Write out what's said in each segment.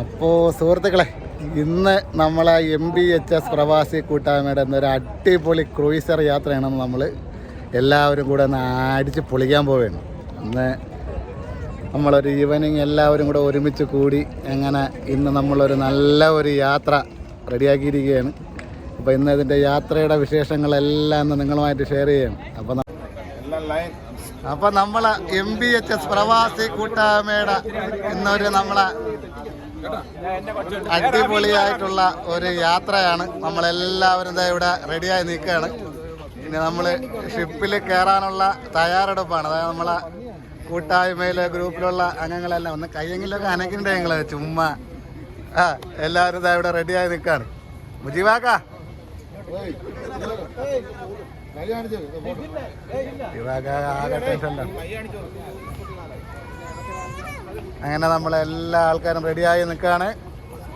അപ്പോൾ സുഹൃത്തുക്കളെ ഇന്ന് നമ്മളെ എം ബി എച്ച് എസ് പ്രവാസി കൂട്ടായ്മയുടെ എന്നൊരു അടിപൊളി ക്രൂയിസർ യാത്രയാണ് നമ്മൾ എല്ലാവരും കൂടെ ഒന്ന് അടിച്ച് പൊളിക്കാൻ പോവുകയാണ്. ഇന്ന് നമ്മളൊരു ഈവനിങ് എല്ലാവരും കൂടെ ഒരുമിച്ച് കൂടി എങ്ങനെ ഇന്ന് നമ്മളൊരു നല്ല ഒരു യാത്ര റെഡിയാക്കിയിരിക്കുകയാണ്. അപ്പോൾ ഇന്ന് ഇതിന്റെ യാത്രയുടെ വിശേഷങ്ങളെല്ലാം ഇന്ന് നിങ്ങളുമായിട്ട് ഷെയർ ചെയ്യണം അപ്പം അപ്പം നമ്മളെ എം ബി എച്ച് എസ് പ്രവാസി കൂട്ടായ്മയുടെ ഇന്നൊരു നമ്മളെ അടിപൊളിയായിട്ടുള്ള ഒരു യാത്രയാണ്. നമ്മളെല്ലാവരും ദാ ഇവിടെ റെഡിയായി നിൽക്കുകയാണ്. ഇനി നമ്മൾ ഷിപ്പിൽ കയറാനുള്ള തയ്യാറെടുപ്പാണ്. അതായത് നമ്മളെ കൂട്ടായ്മയിലെ ഗ്രൂപ്പിലുള്ള അംഗങ്ങളെല്ലാം ഒന്ന് കയ്യെങ്കിലൊക്കെ അനക്കിന്റെ ഞങ്ങൾ ചുമ്മാ ആ എല്ലാവരും ഇതാ ഇവിടെ റെഡിയായി നിൽക്കുകയാണ്. മുജീവാക്കാ മുജീബാക്ക ആകെ ടെൻഷനിലാണ് അങ്ങനെ നമ്മളെല്ലാ ആൾക്കാരും റെഡിയായി നിൽക്കുകയാണ്.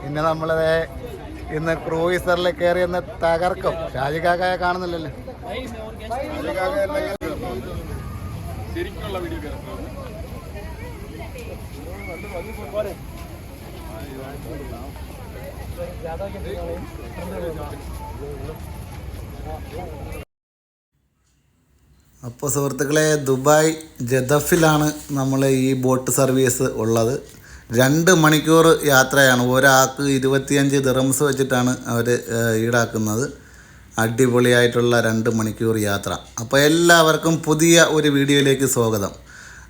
പിന്നെ നമ്മളെ ഇന്ന് ക്രൂയിസറിൽ കയറി ഒന്ന് തകർക്കും. ഷാജി കാക്കയെ കാണുന്നില്ലല്ലോ. അപ്പോൾ സുഹൃത്തുക്കളെ ദുബായ് ജദഫിലാണ് നമ്മൾ ഈ ബോട്ട് സർവീസ് ഉള്ളത്. രണ്ട് മണിക്കൂർ യാത്രയാണ്. ഒരാൾക്ക് ഇരുപത്തിയഞ്ച് ദിറംസ് വെച്ചിട്ടാണ് അവർ ഈടാക്കുന്നത്. അടിപൊളിയായിട്ടുള്ള രണ്ട് മണിക്കൂർ യാത്ര. അപ്പോൾ എല്ലാവർക്കും പുതിയ ഒരു വീഡിയോയിലേക്ക് സ്വാഗതം.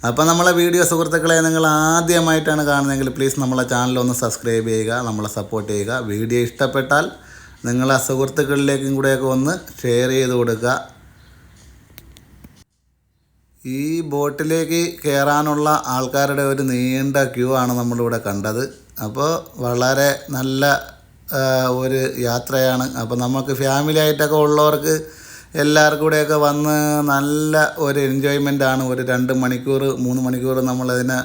അപ്പോൾ നമ്മളെ വീഡിയോ സുഹൃത്തുക്കളെ നിങ്ങൾ ആദ്യമായിട്ടാണ് കാണുന്നതെങ്കിൽ പ്ലീസ് നമ്മളെ ചാനൽ ഒന്ന് സബ്സ്ക്രൈബ് ചെയ്യുക നമ്മളെ സപ്പോർട്ട് ചെയ്യുക. വീഡിയോ ഇഷ്ടപ്പെട്ടാൽ നിങ്ങളെ സുഹൃത്തുക്കളിലേക്കും കൂടെയൊക്കെ ഒന്ന് ഷെയർ ചെയ്ത് കൊടുക്കുക. ഈ ബോട്ടിലേക്ക് കയറാനുള്ള ആൾക്കാരുടെ ഒരു നീണ്ട ക്യൂ ആണ് നമ്മളിവിടെ കണ്ടത്. അപ്പോൾ വളരെ നല്ല ഒരു യാത്രയാണ്. അപ്പോൾ നമുക്ക് ഫാമിലി ആയിട്ടൊക്കെ ഉള്ളവർക്ക് എല്ലാവർക്കും കൂടെയൊക്കെ വന്ന് നല്ല ഒരു ആണ്. ഒരു രണ്ട് മണിക്കൂർ മൂന്ന് മണിക്കൂർ നമ്മളതിന്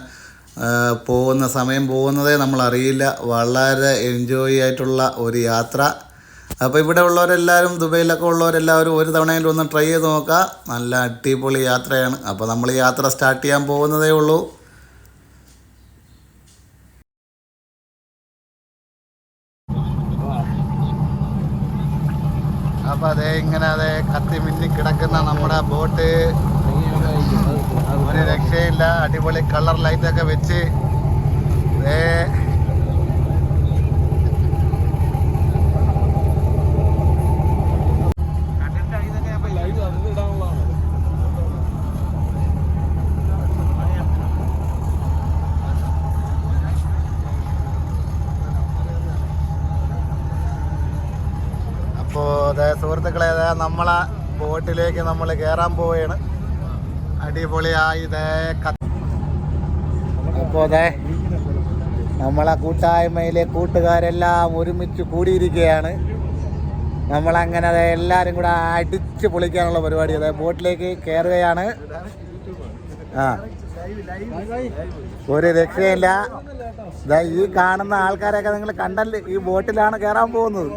പോകുന്ന സമയം പോകുന്നതേ നമ്മളറിയില്ല. വളരെ എൻജോയ് ആയിട്ടുള്ള ഒരു യാത്ര. അപ്പോൾ ഇവിടെ ഉള്ളവരെല്ലാവരും ദുബൈയിലൊക്കെ ഉള്ളവരെല്ലാവരും ഒരു തവണയെങ്കിലും ഒന്ന് ട്രൈ ചെയ്ത് നോക്കുക നല്ല അടിപൊളി യാത്രയാണ്. അപ്പോൾ നമ്മൾ യാത്ര സ്റ്റാർട്ട് ചെയ്യാൻ പോകുന്നതേ ഉള്ളൂ. അപ്പോൾ അതേ ഇങ്ങനെ അതേ കത്തി മിന്നി കിടക്കുന്ന നമ്മുടെ ബോട്ട് ഒരു രക്ഷയില്ല. അടിപൊളി കളർ ലൈറ്റൊക്കെ വെച്ച് ദേ സുഹൃത്തുക്കളെ നമ്മളെ ബോട്ടിലേക്ക് നമ്മൾ കയറാൻ പോവുകയാണ്. അടിപൊളിയായി ഇതേ അപ്പോൾ അതെ നമ്മളെ കൂട്ടായ്മയിലെ കൂട്ടുകാരെല്ലാം ഒരുമിച്ച് കൂടിയിരിക്കുകയാണ്. നമ്മളങ്ങനെ അതെ എല്ലാവരും കൂടെ അടിച്ച് പൊളിക്കാനുള്ള പരിപാടി അതെ ബോട്ടിലേക്ക് കയറുകയാണ് ആ. ഒരു രക്ഷയില്ല. ഈ കാണുന്ന ആൾക്കാരൊക്കെ നിങ്ങൾ കണ്ടല്ലേ? ഈ ബോട്ടിലാണ് കയറാൻ പോകുന്നത്.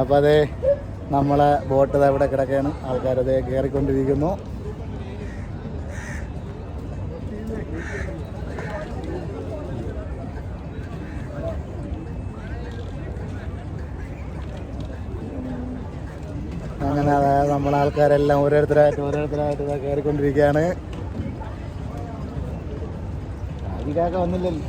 അപ്പം അതെ നമ്മളെ ബോട്ട് അവിടെ കിടക്കുകയാണ് ആൾക്കാരത് കയറിക്കൊണ്ടിരിക്കുന്നു അങ്ങനെ അതായത് നമ്മളെ ആൾക്കാരെല്ലാം ഓരോരുത്തരായിട്ട് ഓരോരുത്തരായിട്ട് ഇതാ കയറിക്കൊണ്ടിരിക്കുകയാണ് ആദികാക്ക വന്നില്ലല്ലോ.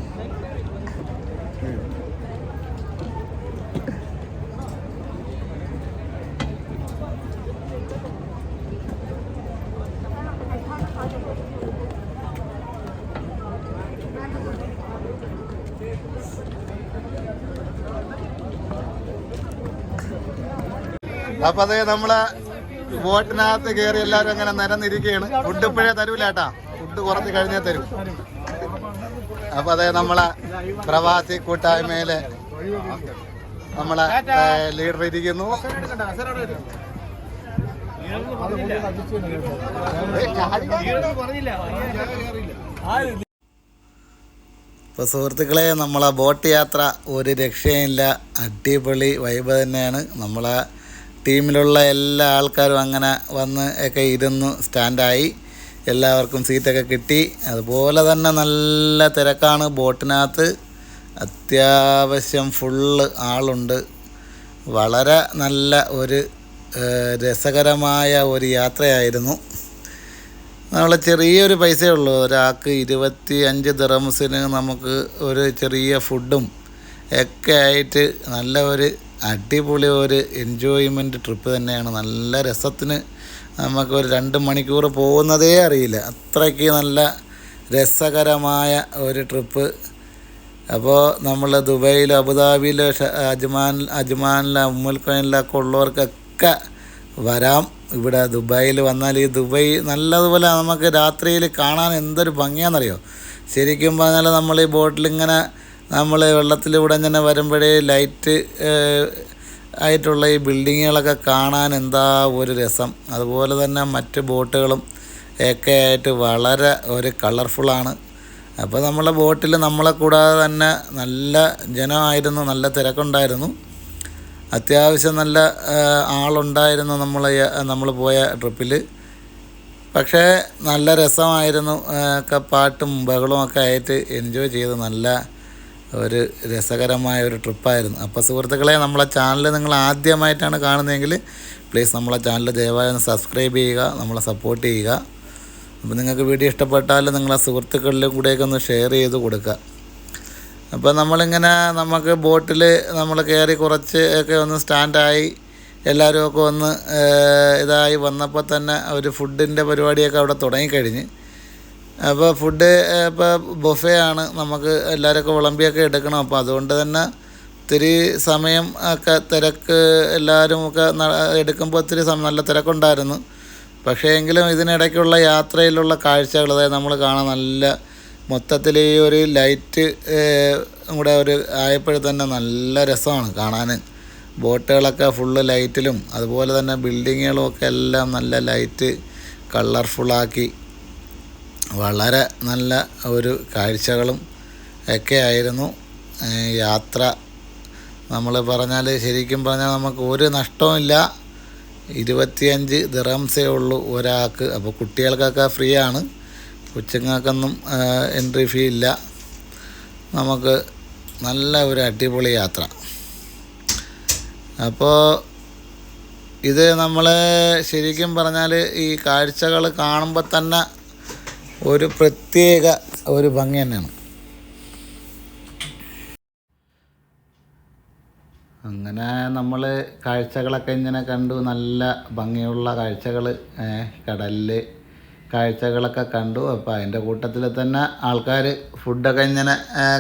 അപ്പൊ അതേ നമ്മളെ ബോട്ടിനകത്ത് കയറി എല്ലാവരും അങ്ങനെ നിരന്നിരിക്കുകയാണ്. ഫുഡ് ഇപ്പോഴേ തരൂല കേട്ടാ. ഫുഡ് കുറച്ച് കഴിഞ്ഞേ തരും. അപ്പൊ അതെ നമ്മളെ പ്രവാസി കൂട്ടായ്മയിലെ നമ്മളെ ലീഡർ ഇരിക്കുന്നു. ഇപ്പോൾ സുഹൃത്തുക്കളെ നമ്മളെ ബോട്ട് യാത്ര ഒരു രക്ഷയില്ല. അടിപൊളി വൈബ് തന്നെയാണ്. നമ്മളെ ടീമിലുള്ള എല്ലാ ആൾക്കാരും അങ്ങനെ വന്ന് ഒക്കെ ഇരുന്ന് സ്റ്റാൻഡായി എല്ലാവർക്കും സീറ്റൊക്കെ കിട്ടി. അതുപോലെ തന്നെ നല്ല തിരക്കാണ് ബോട്ടിനകത്ത്. അത്യാവശ്യം ഫുള്ള് ആളുണ്ട്. വളരെ നല്ല ഒരു രസകരമായ ഒരു യാത്രയായിരുന്നു. നമ്മൾ ചെറിയൊരു പൈസയേ ഉള്ളൂ. ഒരാൾക്ക് ഇരുപത്തി അഞ്ച് ദിറംസിന് നമുക്ക് ഒരു ചെറിയ ഫുഡും ഒക്കെ ആയിട്ട് നല്ല ഒരു അടിപൊളി ഒരു എൻജോയ്മെന്റ് ട്രിപ്പ് തന്നെയാണ്. നല്ല രസത്തിന് നമുക്ക് ഒരു രണ്ട് മണിക്കൂർ പോകുന്നതേ അറിയില്ല. അത്രയ്ക്ക് നല്ല രസകരമായ ഒരു ട്രിപ്പ്. അപ്പോൾ നമ്മൾ ദുബൈയിലും അബുദാബിയിലോ അജ്മാൻ അജ്മാനിലോ ഉമ്മുൽ ഖൈനിലൊക്കെ ഉള്ളവർക്കൊക്കെ വരാം. ഇവിടെ ദുബായിൽ വന്നാൽ ഈ ദുബൈ നല്ലതുപോലെ നമുക്ക് രാത്രിയിൽ കാണാൻ എന്തൊരു ഭംഗിയാണെന്നറിയോ? ശരിക്കും പറഞ്ഞാൽ നമ്മൾ ഈ ബോട്ടിലിങ്ങനെ നമ്മൾ വെള്ളത്തിലൂടെ ഇങ്ങനെ വരുമ്പോഴേ ലൈറ്റ് ആയിട്ടുള്ള ഈ ബിൽഡിങ്ങുകളൊക്കെ കാണാൻ എന്താ ഒരു രസം. അതുപോലെ തന്നെ മറ്റ് ബോട്ടുകളും ഒക്കെ ആയിട്ട് വളരെ ഒരു കളർഫുള്ളാണ് അപ്പോൾ നമ്മളെ ബോട്ടിൽ നമ്മളെ കൂടാതെ തന്നെ നല്ല ജനമായിരുന്നു നല്ല തിരക്കുണ്ടായിരുന്നു. അത്യാവശ്യം നല്ല ആളുണ്ടായിരുന്നു നമ്മൾ നമ്മൾ പോയ ട്രിപ്പിൽ പക്ഷേ നല്ല രസമായിരുന്നു ഒക്കെ പാട്ടും ബഹളവും ഒക്കെ ആയിട്ട് എൻജോയ് ചെയ്ത് നല്ല ഒരു രസകരമായ ഒരു ട്രിപ്പായിരുന്നു. അപ്പോൾ സുഹൃത്തുക്കളെ നമ്മളെ ചാനൽ നിങ്ങൾ ആദ്യമായിട്ടാണ് കാണുന്നതെങ്കിൽ പ്ലീസ് നമ്മളെ ചാനൽ ദയവായി ഒന്ന് സബ്സ്ക്രൈബ് ചെയ്യുക നമ്മളെ സപ്പോർട്ട് ചെയ്യുക. അപ്പോൾ നിങ്ങൾക്ക് വീഡിയോ ഇഷ്ടപ്പെട്ടാൽ നിങ്ങളെ സുഹൃത്തുക്കളിലും കൂടെയൊക്കെ ഒന്ന് ഷെയർ ചെയ്ത് കൊടുക്കുക. അപ്പോൾ നമ്മളിങ്ങനെ നമുക്ക് ബോട്ടിൽ നമ്മൾ കയറി കുറച്ച് ഒക്കെ ഒന്ന് സ്റ്റാൻഡായി എല്ലാവരും ഒക്കെ ഒന്ന് ഇതായി വന്നപ്പോൾ തന്നെ ഒരു ഫുഡിന്റെ പരിപാടിയൊക്കെ അവിടെ തുടങ്ങിക്കഴിഞ്ഞ്. അപ്പോൾ ഫുഡ് ഇപ്പോൾ ബൊഫേ ആണ് നമുക്ക് എല്ലാവരൊക്കെ വിളമ്പിയൊക്കെ എടുക്കണം. അപ്പോൾ അതുകൊണ്ട് തന്നെ ഒത്തിരി സമയം ഒക്കെ തിരക്ക് എല്ലാവരും ഒക്കെ എടുക്കുമ്പോൾ ഒത്തിരി നല്ല തിരക്കുണ്ടായിരുന്നു. പക്ഷേ എങ്കിലും ഇതിനിടയ്ക്കുള്ള യാത്രയിലുള്ള കാഴ്ചകൾ അതായത് നമ്മൾ കാണാൻ നല്ല മൊത്തത്തിൽ ഈ ഒരു ലൈറ്റ് കൂടെ ഒരു ആയപ്പോഴും തന്നെ നല്ല രസമാണ് കാണാൻ ബോട്ടുകളൊക്കെ ഫുള്ള് ലൈറ്റിലും അതുപോലെ തന്നെ ബിൽഡിങ്ങുകളും ഒക്കെ എല്ലാം നല്ല ലൈറ്റ് കളർഫുള്ളാക്കി വളരെ നല്ല ഒരു കാഴ്ചകളും ഒക്കെ ആയിരുന്നു. യാത്ര നമ്മൾ പറഞ്ഞാൽ ശരിക്കും പറഞ്ഞാൽ നമുക്ക് ഒരു നഷ്ടവുമില്ല ഇരുപത്തിയഞ്ച് ദിറംസേ ഉള്ളൂ ഒരാൾക്ക്. അപ്പോൾ കുട്ടികൾക്കൊക്കെ ഫ്രീ ആണ് കൊച്ചുങ്ങൾക്കൊന്നും എൻട്രി ഫീ ഇല്ല. നമുക്ക് നല്ല ഒരു അടിപൊളി യാത്ര. അപ്പോൾ ഇത് നമ്മൾ ശരിക്കും പറഞ്ഞാൽ ഈ കാഴ്ചകൾ കാണുമ്പോൾ തന്നെ ഒരു പ്രത്യേക ഒരു ഭംഗി തന്നെയാണ്. അങ്ങനെ നമ്മൾ കാഴ്ചകളൊക്കെ ഇങ്ങനെ കണ്ടു. നല്ല ഭംഗിയുള്ള കാഴ്ചകൾ കടലിൽ കാഴ്ചകളൊക്കെ കണ്ടു. അപ്പോൾ അതിന്റെ കൂട്ടത്തിൽ തന്നെ ആൾക്കാർ ഫുഡൊക്കെ ഇങ്ങനെ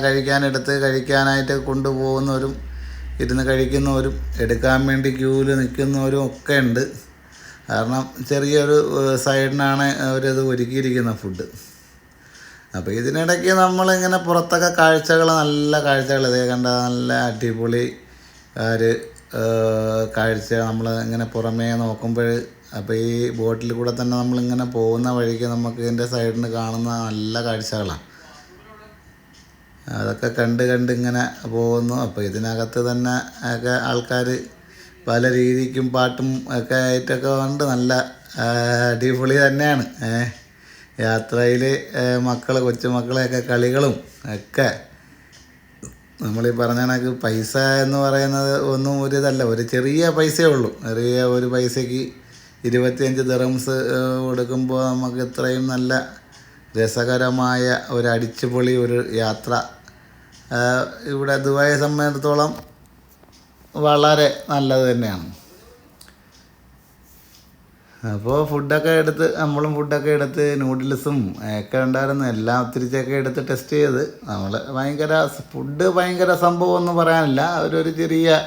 കഴിക്കാനെടുത്ത് കഴിക്കാനായിട്ട് കൊണ്ടുപോകുന്നവരും ഇരുന്ന് കഴിക്കുന്നവരും എടുക്കാൻ വേണ്ടി ക്യൂവിൽ നിൽക്കുന്നവരും ഒക്കെ ഉണ്ട്. കാരണം ചെറിയൊരു സൈഡിനാണ് അവരത് ഒരുക്കിയിരിക്കുന്ന ഫുഡ്. അപ്പോൾ ഇതിനിടയ്ക്ക് നമ്മളിങ്ങനെ പുറത്തൊക്കെ കാഴ്ചകൾ നല്ല കാഴ്ചകൾ ഇതേ കണ്ട നല്ല അടിപൊളി ഒരു കാഴ്ച നമ്മൾ ഇങ്ങനെ പുറമേ നോക്കുമ്പോൾ അപ്പോൾ ഈ ബോട്ടിൽ കൂടെ തന്നെ നമ്മളിങ്ങനെ പോകുന്ന വഴിക്ക് നമുക്ക് ഇതിന്റെ സൈഡിന് കാണുന്ന നല്ല കാഴ്ചകളാണ് അതൊക്കെ കണ്ട് കണ്ട് ഇങ്ങനെ പോകുന്നു. അപ്പോൾ ഇതിനകത്ത് തന്നെ ഒക്കെ ആൾക്കാർ പല രീതിക്കും പാട്ടും ഒക്കെ ആയിട്ടൊക്കെ ഉണ്ട്. നല്ല അടിപൊളി തന്നെയാണ്. യാത്രയിൽ മക്കൾ കൊച്ചുമക്കളെയൊക്കെ കളികളും ഒക്കെ നമ്മൾ ഈ പറഞ്ഞ കണക്ക് പൈസ എന്ന് പറയുന്നത് ഒന്നും ഒരു ഇതല്ല. ഒരു ചെറിയ പൈസയേ ഉള്ളൂ. ചെറിയ ഒരു പൈസയ്ക്ക് ഇരുപത്തിയഞ്ച് ദറംസ് കൊടുക്കുമ്പോൾ നമുക്ക് ഇത്രയും നല്ല രസകരമായ ഒരു അടിച്ചുപൊളി ഒരു യാത്ര. ഇവിടെ ദുബായെ സംബന്ധിച്ചിടത്തോളം വളരെ നല്ലത് തന്നെയാണ്. അപ്പോൾ ഫുഡൊക്കെ എടുത്ത് നമ്മളും ഫുഡൊക്കെ എടുത്ത് നൂഡിൽസും ഒക്കെ ഉണ്ടായിരുന്നു. എല്ലാം ഒത്തിരിച്ചൊക്കെ എടുത്ത് ടെസ്റ്റ് ചെയ്ത്. നമ്മൾ ഭയങ്കര ഫുഡ് ഭയങ്കര സംഭവം ഒന്നും പറയാനില്ല. അവരൊരു ചെറിയ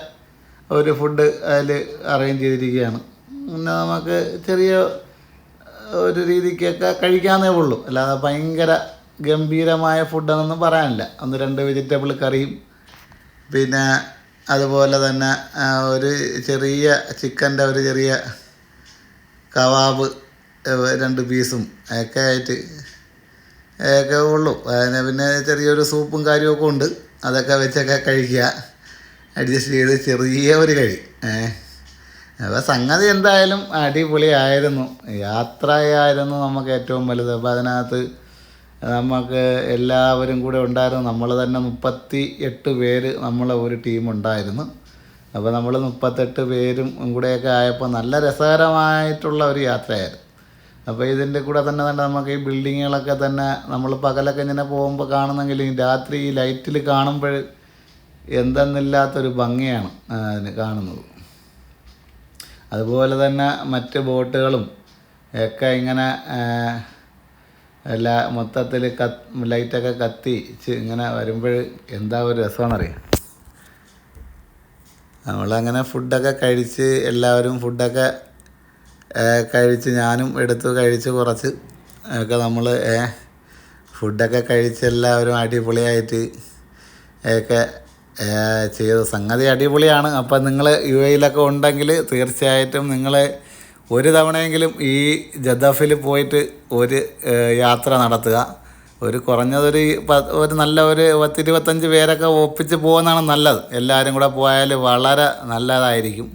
ഒരു ഫുഡ് അതിൽ അറേഞ്ച് ചെയ്തിരിക്കുകയാണ്. പിന്നെ നമുക്ക് ചെറിയ ഒരു രീതിക്കൊക്കെ കഴിക്കാമെന്നേ ഉള്ളൂ. അല്ലാതെ ഭയങ്കര ഗംഭീരമായ ഫുഡാണെന്നും പറയാനില്ല. ഒന്ന് രണ്ട് വെജിറ്റബിൾ കറിയും പിന്നെ അതുപോലെ തന്നെ ഒരു ചെറിയ ചിക്കന്റെ ഒരു ചെറിയ കവാബ് രണ്ട് പീസും ഒക്കെ ആയിട്ട് ഒക്കെ ഉള്ളൂ. അതിന് പിന്നെ ചെറിയൊരു സൂപ്പും കാര്യമൊക്കെ ഉണ്ട്. അതൊക്കെ വെച്ചൊക്കെ കഴിക്കുക. അഡ്ജസ്റ്റ് ചെയ്ത് ചെറിയ ഒരു കഴി അപ്പം സംഗതി എന്തായാലും അടിപൊളിയായിരുന്നു. യാത്രയായിരുന്നു നമുക്ക് ഏറ്റവും വലുത്. അപ്പോൾ അതിനകത്ത് നമുക്ക് എല്ലാവരും കൂടെ ഉണ്ടായിരുന്നു. നമ്മൾ തന്നെ മുപ്പത്തി എട്ട് പേര് നമ്മളെ ഒരു ടീമുണ്ടായിരുന്നു അപ്പോൾ നമ്മൾ മുപ്പത്തെട്ട് പേരും കൂടെയൊക്കെ ആയപ്പോൾ നല്ല രസകരമായിട്ടുള്ള ഒരു യാത്രയായിരുന്നു. അപ്പോൾ ഇതിന്റെ കൂടെ തന്നെ തന്നെ നമുക്ക് ഈ ബിൽഡിങ്ങുകളൊക്കെ തന്നെ നമ്മൾ പകലൊക്കെ ഇങ്ങനെ പോകുമ്പോൾ കാണുന്നെങ്കിലും രാത്രി ഈ ലൈറ്റിൽ കാണുമ്പോൾ എന്തെന്നില്ലാത്തൊരു ഭംഗിയാണ് അതിന് കാണുന്നത്. അതുപോലെ തന്നെ മറ്റ് ബോട്ടുകളും ഒക്കെ ഇങ്ങനെ എല്ലാ മൊത്തത്തിൽ കത്ത് ലൈറ്റൊക്കെ കത്തി ഇങ്ങനെ വരുമ്പോൾ എന്താ ഒരു രസമാണെന്നറിയാം? നമ്മളങ്ങനെ ഫുഡൊക്കെ കഴിച്ച് എല്ലാവരും ഫുഡൊക്കെ കഴിച്ച് ഞാനും എടുത്തു കഴിച്ച് കുറച്ച് ഒക്കെ നമ്മൾ ഫുഡൊക്കെ കഴിച്ച് എല്ലാവരും അടിപൊളിയായിട്ട് ഒക്കെ ചെയ്ത സംഗതി അടിപൊളിയാണ്. അപ്പം നിങ്ങൾ യു എയിലൊക്കെ ഉണ്ടെങ്കിൽ തീർച്ചയായിട്ടും നിങ്ങൾ ഒരു തവണയെങ്കിലും ഈ ജദഫിൽ പോയിട്ട് ഒരു യാത്ര നടത്തുക. ഒരു കുറഞ്ഞതൊരു ഒരു നല്ല ഒരു പത്തിരുപത്തഞ്ച് പേരൊക്കെ ഒപ്പിച്ച് പോകുന്നതാണ് നല്ലത്. എല്ലാവരും കൂടെ പോയാൽ വളരെ നല്ലതായിരിക്കും.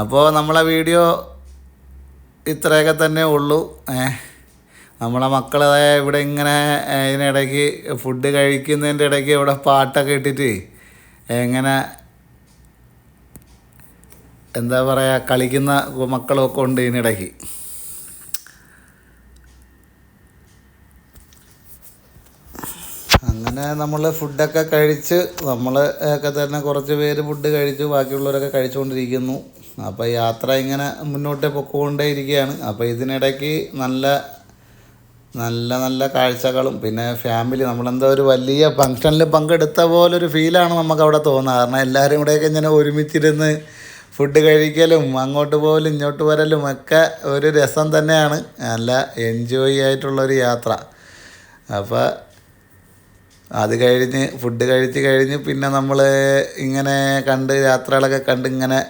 അപ്പോൾ നമ്മളെ വീഡിയോ ഇത്രയൊക്കെ തന്നെ ഉള്ളൂ. നമ്മളെ മക്കളെ ഇവിടെ ഇങ്ങനെ ഇതിനിടയ്ക്ക് ഫുഡ് കഴിക്കുന്നതിന്റെ ഇടയ്ക്ക് ഇവിടെ പാട്ടൊക്കെ ഇട്ടിട്ട് എങ്ങനെ എന്താ പറയുക കളിക്കുന്ന മക്കളൊക്കെ ഉണ്ട് ഇതിനിടയ്ക്ക്. അങ്ങനെ നമ്മൾ ഫുഡൊക്കെ കഴിച്ച് നമ്മൾ ഒക്കെ തന്നെ കുറച്ച് പേര് ഫുഡ് കഴിച്ചു ബാക്കിയുള്ളവരൊക്കെ കഴിച്ചുകൊണ്ടിരിക്കുന്നു. അപ്പോൾ യാത്ര ഇങ്ങനെ മുന്നോട്ട് പൊക്കോണ്ടേ ഇരിക്കുകയാണ് അപ്പോൾ ഇതിനിടയ്ക്ക് നല്ല നല്ല നല്ല കാഴ്ചകളും പിന്നെ ഫാമിലി നമ്മളെന്തോ ഒരു വലിയ ഫങ്ഷനിൽ പങ്കെടുത്ത പോലൊരു ഫീലാണ് നമുക്ക് അവിടെ തോന്നുന്നത്. കാരണം എല്ലാവരും കൂടെയൊക്കെ ഇങ്ങനെ ഒരുമിച്ചിരുന്ന് ഫുഡ് കഴിക്കലും അങ്ങോട്ട് പോകലും ഇങ്ങോട്ട് വരലും ഒക്കെ ഒരു രസം തന്നെയാണ്. നല്ല എൻജോയ് ആയിട്ടുള്ളൊരു യാത്ര. അപ്പോൾ അത് കഴിഞ്ഞ് ഫുഡ് കഴിച്ച് കഴിഞ്ഞ് പിന്നെ നമ്മൾ ഇങ്ങനെ കണ്ട് യാത്രകളൊക്കെ കണ്ട് ഇങ്ങനെ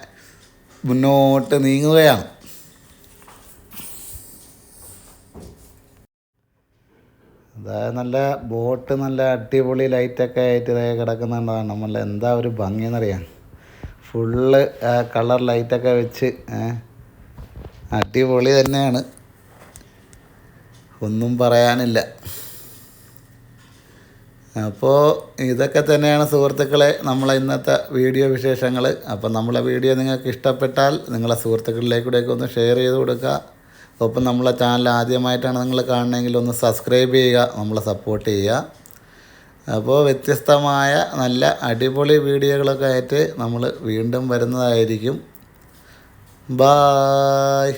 മുന്നോട്ട് നീങ്ങുകയാണ്. അതായത് നല്ല ബോട്ട് നല്ല അടിപൊളി ലൈറ്റൊക്കെ ആയിട്ട് കിടക്കുന്നുണ്ടാണ് നമ്മൾ എന്താ ഒരു ഭംഗിയെന്നറിയാം. ഫുള്ള് കളർ ലൈറ്റൊക്കെ വെച്ച് അടിപൊളി തന്നെയാണ്. ഒന്നും പറയാനില്ല. അപ്പോൾ ഇതൊക്കെ തന്നെയാണ് സുഹൃത്തുക്കളെ നമ്മളെ ഇന്നത്തെ വീഡിയോ വിശേഷങ്ങൾ അപ്പോൾ നമ്മളെ വീഡിയോ നിങ്ങൾക്ക് ഇഷ്ടപ്പെട്ടാൽ നിങ്ങളെ സുഹൃത്തുക്കളിലേക്കൂടെയൊക്കെ ഒന്ന് ഷെയർ ചെയ്ത് കൊടുക്കുക. ഒപ്പം നമ്മളെ ചാനൽ ആദ്യമായിട്ടാണ് നിങ്ങൾ കാണണമെങ്കിൽ ഒന്ന് സബ്സ്ക്രൈബ് ചെയ്യുക നമ്മളെ സപ്പോർട്ട് ചെയ്യുക. അപ്പോൾ വ്യത്യസ്തമായ നല്ല അടിപൊളി വീഡിയോകളൊക്കെ ആയിട്ട് നമ്മൾ വീണ്ടും വരുന്നതായിരിക്കും. ബായ്